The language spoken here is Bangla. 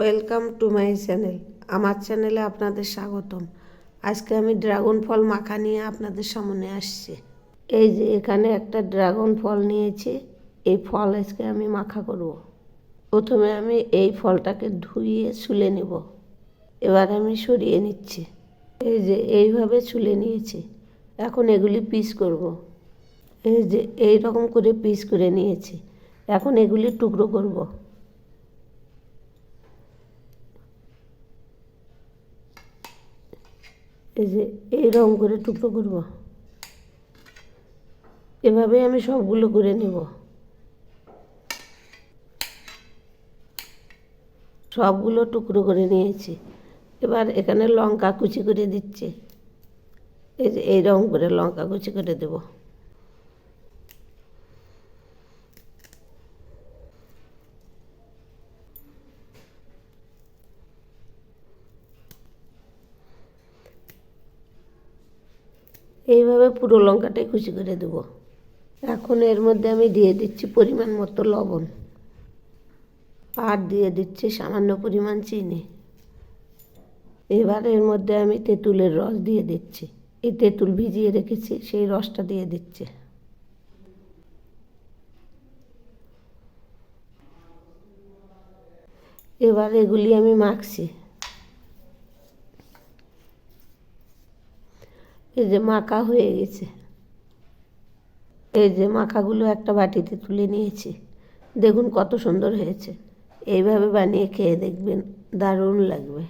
ওয়েলকাম টু মাই চ্যানেল আমার চ্যানেলে আপনাদের স্বাগতম। আজকে আমি ড্রাগন ফল মাখা নিয়ে আপনাদের সামনে আসছি। এই যে এখানে একটা ড্রাগন ফল নিয়েছি। এই ফল আজকে আমি মাখা করব। প্রথমে আমি এই ফলটাকে ধুইয়ে ছুলে নেব। এবার আমি সরিয়ে নিচ্ছি। এই যে এইভাবে ছুলে নিয়েছি। এখন এগুলি পিস করব। এই যে এই রকম করে পিস করে নিয়েছি। এখন এগুলি টুকরো করব। এই যে এইরকম করে টুকরো করব। এভাবে আমি সবগুলো করে নেব। সবগুলো টুকরো করে নিয়েছি। এবার এখানে লঙ্কা কুচি করে দিচ্ছে। এই যে, এই এইরকম করে লঙ্কা কুচি করে দেব। এইভাবে পুরো লঙ্কাটাই কুচি করে দেব। এখন এর মধ্যে আমি দিয়ে দিচ্ছি পরিমাণ মতো লবণ। আর দিয়ে দিচ্ছি সামান্য পরিমাণ চিনি। এবার এর মধ্যে আমি তেঁতুলের রস দিয়ে দিচ্ছি। এই তেঁতুল ভিজিয়ে রেখেছি, সেই রসটা দিয়ে দিচ্ছি। এবার এগুলি আমি মাখছি। এই যে মাখা হয়ে গেছে। এই যে মাখাগুলো একটা বাটিতে তুলে নিয়েছি। দেখুন কত সুন্দর হয়েছে। এইভাবে বানিয়ে খেয়ে দেখবেন, দারুণ লাগবে।